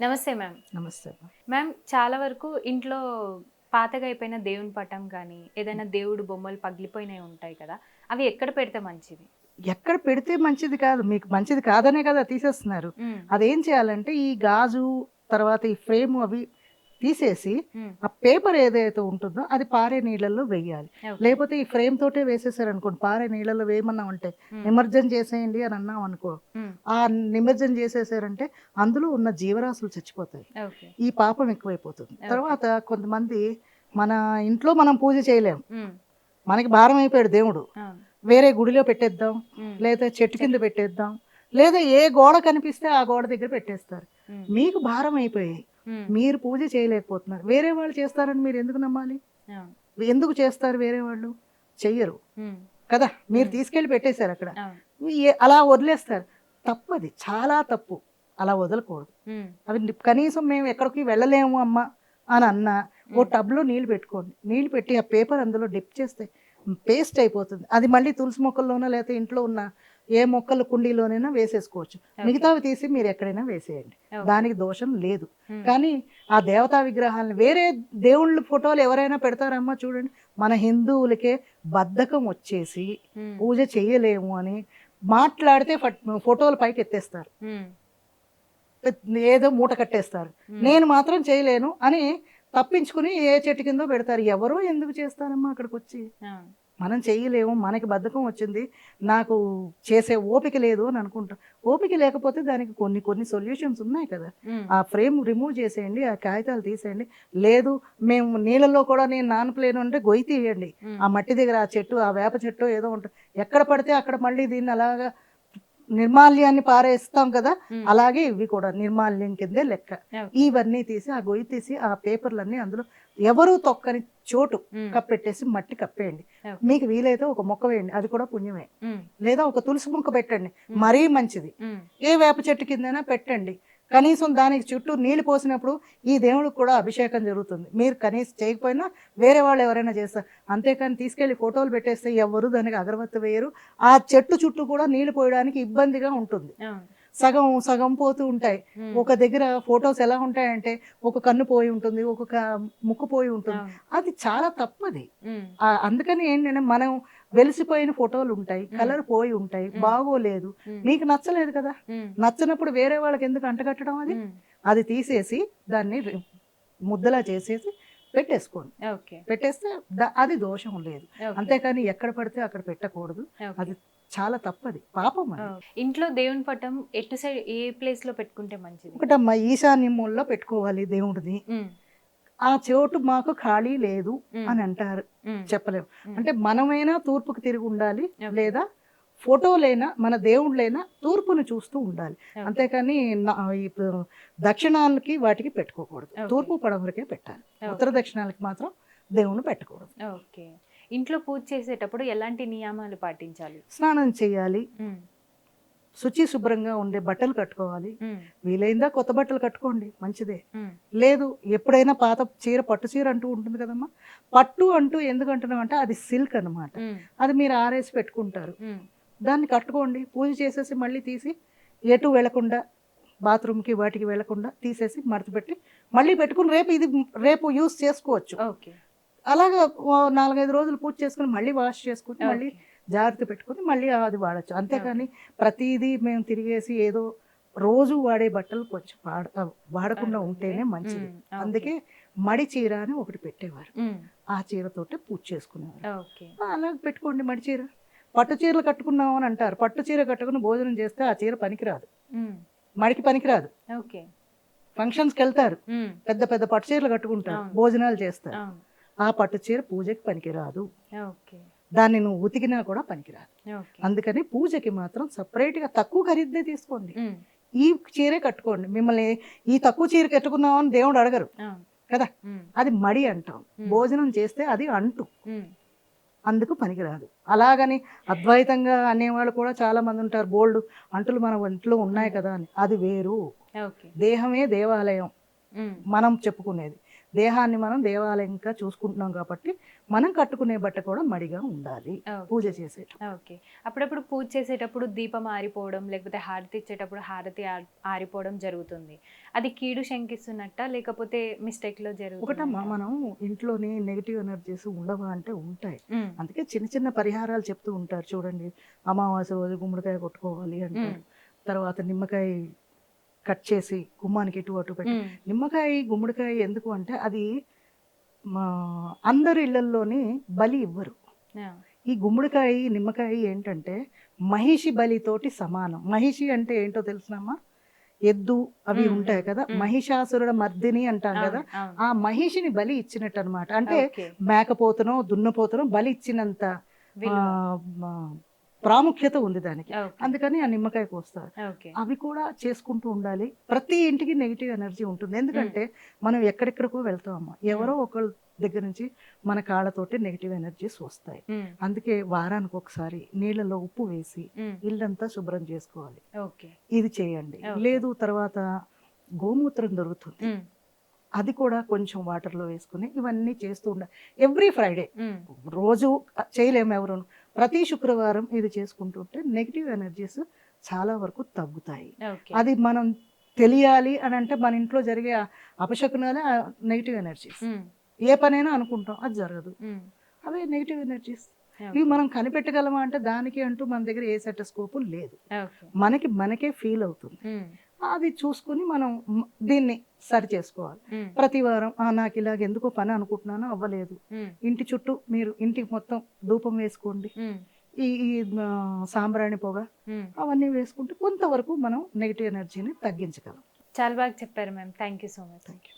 నమస్తే మ్యామ్ నమస్తే. మ్యామ్ చాలా వరకు ఇంట్లో పాతగా అయిపోయిన దేవుని పటం కానీ ఏదైనా దేవుడు బొమ్మలు పగిలిపోయినవి ఉంటాయి కదా అవి ఎక్కడ పెడితే మంచిది ఎక్కడ పెడితే మంచిది కాదు మీకు మంచిది కాదనే కదా తీసేస్తున్నారు. అదేం చేయాలంటే ఈ గాజు తర్వాత ఈ ఫ్రేమ్ అవి తీసేసి. ఆ పేపర్ ఏదైతే ఉంటుందో అది పారే నీళ్ళల్లో వేయాలి. లేకపోతే ఈ ఫ్రేమ్ తోటే వేసేసారు అనుకోండి పారే నీళ్ళలో వేయమన్నాం మ్మ్. నిమజ్జనం చేసేయండి అని అన్నాం అనుకో. ఆ నిమజ్జనం చేసేసారంటే అందులో ఉన్న జీవరాశులు చచ్చిపోతాయి ఈ పాపం ఎక్కువైపోతుంది తర్వాత కొంతమంది మన ఇంట్లో మనం పూజ చేయలేం. మనకి భారం అయిపోయాడు దేవుడు. వేరే గుడిలో పెట్టేద్దాం. లేదా చెట్టు కింద పెట్టేద్దాం లేదా ఏ గోడ కనిపిస్తే ఆ గోడ దగ్గర పెట్టేస్తారు. మీకు భారం అయిపోయాయి. మీరు పూజ చేయలేకపోతున్నారు. వేరే వాళ్ళు చేస్తారని మీరు ఎందుకు నమ్మాలి. ఎందుకు చేస్తారు వేరే వాళ్ళు? చెయ్యరు. కదా? మీరు మ్మ్. తీసుకెళ్ళి పెట్టేశారు అక్కడ. అలా వదిలేస్తారు. తప్పది. చాలా తప్పు. అలా వదలకూడదు. అవి కనీసం మేము ఎక్కడికి వెళ్ళలేము అమ్మ అని అన్నా ఓ. టబ్లో నీళ్ళు పెట్టుకోండి. నీళ్ళు పెట్టి ఆ పేపర్ అందులో డిప్ చేస్తే పేస్ట్ అయిపోతుంది. అది మళ్ళీ తులసి మొక్కల్లోనో లేకపోతే ఇంట్లో ఉన్న ఏ మొక్కల కుండీలోనైనా వేసేసుకోవచ్చు. మిగతావి తీసి మీరు ఎక్కడైనా వేసేయండి. దానికి దోషం లేదు. కానీ ఆ దేవతా విగ్రహాలను వేరే దేవుళ్ళ ఫోటోలు ఎవరైనా పెడతారమ్మా చూడండి మన హిందువులకే బద్ధకం వచ్చేసి. పూజ చేయలేము అని మాట్లాడితే ఫట్- ఫోటోలు పైకి ఎత్తేస్తారు. ఏదో మూట కట్టేస్తారు. నేను మాత్రం చేయలేను అని తప్పించుకుని ఏ చెట్టు కిందో పెడతారు ఎవరో ఎందుకు చేస్తారమ్మా అక్కడికి వచ్చి. మనం చేయలేము మనకి బద్ధకం వచ్చింది నాకు చేసే ఓపిక లేదు అని అనుకుంటాం ఓపిక లేకపోతే దానికి కొన్ని కొన్ని సొల్యూషన్స్ ఉన్నాయి కదా. ఆ ఫ్రేమ్ రిమూవ్ చేసేయండి ఆ కాగితాలు తీసేయండి లేదు మేము నీళ్ళల్లో కూడా నేను నానపలేను అంటే గొయ్యి తీయండి. ఆ మట్టి దగ్గర ఆ చెట్టు ఆ వేప చెట్టు ఏదో ఉంటుంది ఎక్కడ పడితే అక్కడ మళ్ళీ దీన్ని అలాగా నిర్మాల్యాన్ని పారేస్తాం కదా. అలాగే ఇవి కూడా నిర్మాల్యం కిందే లెక్క. ఇవన్నీ తీసి ఆ గొయ్యి తీసి ఆ పేపర్లన్నీ అందులో ఎవరు తొక్కని చోటు. కప్పెట్టేసి మట్టి కప్పేయండి. మీకు వీలైతే ఒక మొక్క వేయండి అది కూడా పుణ్యమే. లేదా ఒక తులసి మొక్క పెట్టండి. మరీ మంచిది. ఏ వేప చెట్టు కిందైనా పెట్టండి కనీసం దానికి చుట్టూ నీళ్ళు పోసినప్పుడు ఈ దేవుడికి కూడా అభిషేకం జరుగుతుంది. మీరు కనీసం చేయకపోయినా వేరే వాళ్ళు ఎవరైనా చేస్తారు అంతేకాని తీసుకెళ్ళి ఫోటోలు పెట్టేస్తే ఎవరు దానికి అగరబత్తి వేయరు. ఆ చెట్టు చుట్టూ కూడా నీళ్ళు పోయడానికి ఇబ్బందిగా ఉంటుంది. సగం సగం పోతూ ఉంటాయి. ఒక దగ్గర ఫొటోస్ ఎలా ఉంటాయంటే ఒక కన్ను పోయి ఉంటుంది ఒక్కొక్క ముక్కు పోయి ఉంటుంది. అది చాలా తప్పది అందుకని ఏంటంటే మనం వెలిసిపోయిన ఫోటోలు ఉంటాయి. కలర్ పోయి ఉంటాయి. బాగోలేదు. మీకు నచ్చలేదు కదా. నచ్చినప్పుడు వేరే వాళ్ళకి ఎందుకు అంటగట్టడం అది. అది తీసేసి దాన్ని ముద్దలా చేసేసి పెట్టేసుకోండి పెట్టేస్తే అది దోషం లేదు. అంతేకాని ఎక్కడ పడితే అక్కడ పెట్టకూడదు. అది చాలా తప్పది పాపం. ఇంట్లో దేవుని పటం ఎటు సైడ్ ఏ ప్లేస్లో పెట్టుకుంటే మంచిది ఒకటమ్మా ఈశాన్యం మూలలో పెట్టుకోవాలి దేవుడిని మ్మ్. ఆ చోటు మాకు ఖాళీ లేదు. అని అంటారు. చెప్పలేము. అంటే మనమైనా తూర్పుకు తిరిగి ఉండాలి. లేదా ఫోటోలైనా మన దేవుళ్ళైనా తూర్పును చూస్తూ ఉండాలి. అంతేకాని దక్షిణాలకి వాటికి పెట్టుకోకూడదు. తూర్పు పడవరకే పెట్టాలి. ఉత్తర దక్షిణాలకి మాత్రం దేవుని పెట్టకూడదు ఓకే ఇంట్లో పూజ చేసేటప్పుడు ఎలాంటి నియమాలు పాటించాలి స్నానం చేయాలి. శుచి శుభ్రంగా ఉండే బట్టలు కట్టుకోవాలి. వీలైందా కొత్త బట్టలు కట్టుకోండి మంచిదే. లేదు ఎప్పుడైనా పాత చీర పట్టు చీర అంటూ ఉంటుంది కదమ్మా పట్టు అంటూ ఎందుకు అంటున్నాం అంటే అది సిల్క్ అన్నమాట మ్మ్. అది మీరు ఆరేసి పెట్టుకుంటారు. దాన్ని కట్టుకోండి పూజ చేసేసి మళ్ళీ తీసి ఎటు వెళ్ళకుండా బాత్రూమ్కి వాటికి వెళ్ళకుండా తీసేసి మడత పెట్టి మళ్ళీ పెట్టుకుని రేపు ఇది రేపు యూస్ చేసుకోవచ్చు ఓకే అలాగా నాలుగైదు రోజులు పూజ చేసుకుని మళ్ళీ వాష్ చేసుకుని మళ్ళీ. జాగ్రత్త పెట్టుకుని మళ్ళీ అది వాడచ్చు. అంతేకాని ప్రతిదీ మేము తిరిగేసి ఏదో రోజు వాడే బట్టలు కొంచెం వాడ వాడకుండా ఉంటేనే మంచిది. అందుకే మడి చీర అని ఒకటి పెట్టేవారు. ఆ చీరతోటే పూజ చేసుకునేవారు. ఓకే. అలా పెట్టుకోండి మడి చీర. పట్టు చీరలు కట్టుకున్నాం అని అంటారు. పట్టు చీర కట్టుకుని భోజనం చేస్తే ఆ చీర పనికిరాదు. మడికి పనికిరాదు. ఓకే. ఫంక్షన్స్కి వెళ్తారు. పెద్ద పెద్ద పట్టు చీరలు కట్టుకుంటారు. భోజనాలు చేస్తారు. ఆ పట్టు చీర పూజకి పనికిరాదు. ఓకే. దాన్ని నువ్వు ఉతికినా కూడా పనికిరాదు. అందుకని పూజకి మాత్రం సపరేట్గా తక్కువ ఖరీదే తీసుకోండి. ఈ చీరే కట్టుకోండి. మిమ్మల్ని ఈ తక్కువ చీర కట్టుకున్నామని దేవుడు అడగరు. కదా. అది మడి అంటాం. భోజనం చేస్తే అది అంటు. అందుకు పనికిరాదు. అలాగని అద్వైతంగా అనేవాళ్ళు కూడా చాలా మంది ఉంటారు. బోల్డ్ అంటులు మన ఒంట్లో ఉన్నాయి కదా అని. అది వేరు. దేహమే దేవాలయం. మనం చెప్పుకునేది. దేహాన్ని మనం దేవాలయంగా చూసుకుంటున్నాం కాబట్టి మనం కట్టుకునే బట్ట కూడా మడిగా ఉండాలి. పూజ చేసే ఓకే. అప్పుడప్పుడు పూజ చేసేటప్పుడు దీపం ఆరిపోవడం లేకపోతే హారతి ఇచ్చేటప్పుడు హారతి ఆరిపోవడం జరుగుతుంది. అది కీడు శంకిస్తున్నట్ట లేకపోతే మిస్టేక్లో జరుగుతుంది ఒకటమ్మా మనం ఇంట్లోని నెగిటివ్ ఎనర్జీస్ ఉండవా అంటే ఉంటాయి. అందుకే చిన్న చిన్న పరిహారాలు చెప్తూ ఉంటారు. చూడండి అమావాస్య రోజు గుమ్మడికాయ కొట్టుకోవాలి అంటారు. తర్వాత నిమ్మకాయ కట్ చేసి గుమ్మానికి ఇటు అటు పెట్టి. నిమ్మకాయ గుమ్మడికాయ ఎందుకు అంటే అది మా అందరి ఇళ్ళల్లోని బలి ఇవ్వరు. ఈ గుమ్మడికాయ నిమ్మకాయ ఏంటంటే మహిషి బలితోటి సమానం. మహిషి అంటే ఏంటో తెలుసునమ్మా? ఎద్దు అవి. ఉంటాయి కదా. మహిషాసురుడ మర్దిని అంటాం కదా? ఆ మహిషిని బలి ఇచ్చినట్టు అనమాట అంటే మేకపోతనో దున్నపోతనో బలి ఇచ్చినంత ప్రాముఖ్యత ఉంది దానికి. అందుకని ఆ నిమ్మకాయ కోస్తారు. అవి కూడా చేసుకుంటూ ఉండాలి. ప్రతి ఇంటికి నెగిటివ్ ఎనర్జీ ఉంటుంది. ఎందుకంటే మనం ఎక్కడెక్కడికో వెళ్తామమ్మా. ఎవరో ఒకళ్ళ దగ్గర నుంచి మన కాళ్ళతోటి నెగిటివ్ ఎనర్జీస్ వస్తాయి. అందుకే వారానికి ఒకసారి నీళ్ళలో ఉప్పు వేసి ఇల్లంతా శుభ్రం చేసుకోవాలి. ఓకే. ఇది చేయండి. లేదు తర్వాత గోమూత్రం దొరుకుతుంది. అది కూడా కొంచెం వాటర్లో వేసుకుని ఇవన్నీ చేస్తూ ఉండాలి ఎవ్రీ ఫ్రైడే. రోజు చేయలేము ఎవరు ప్రతి శుక్రవారం ఇది చేసుకుంటుంటే నెగిటివ్ ఎనర్జీస్ చాలా వరకు తగ్గుతాయి. అది మనం తెలియాలి అని అంటే మన ఇంట్లో జరిగే అపశకునాలే నెగిటివ్ ఎనర్జీస్ ఏ పనైనా అనుకుంటాం అది జరగదు. అవే నెగిటివ్ ఎనర్జీస్ ఇవి మనం కనిపెట్టగలమా అంటే దానికి అంటూ మన దగ్గర ఏ సెటస్కోపు లేదు. మనకి మనకే ఫీల్ అవుతుంది. అది చూసుకుని మనం దీన్ని సరి చేసుకోవాలి. ప్రతి వారం "ఆ, నాకు ఇలాగ ఎందుకో పని అనుకుంటున్నాను అవ్వలేదు. ఇంటి చుట్టూ మీరు ఇంటికి మొత్తం ధూపం వేసుకోండి. ఈ ఈ సాంబ్రాణి పొగ అవన్నీ వేసుకుంటే కొంతవరకు మనం నెగిటివ్ ఎనర్జీని తగ్గించగలం. చాలా బాగా చెప్పారు ma'am. Thank you so much. Thank you.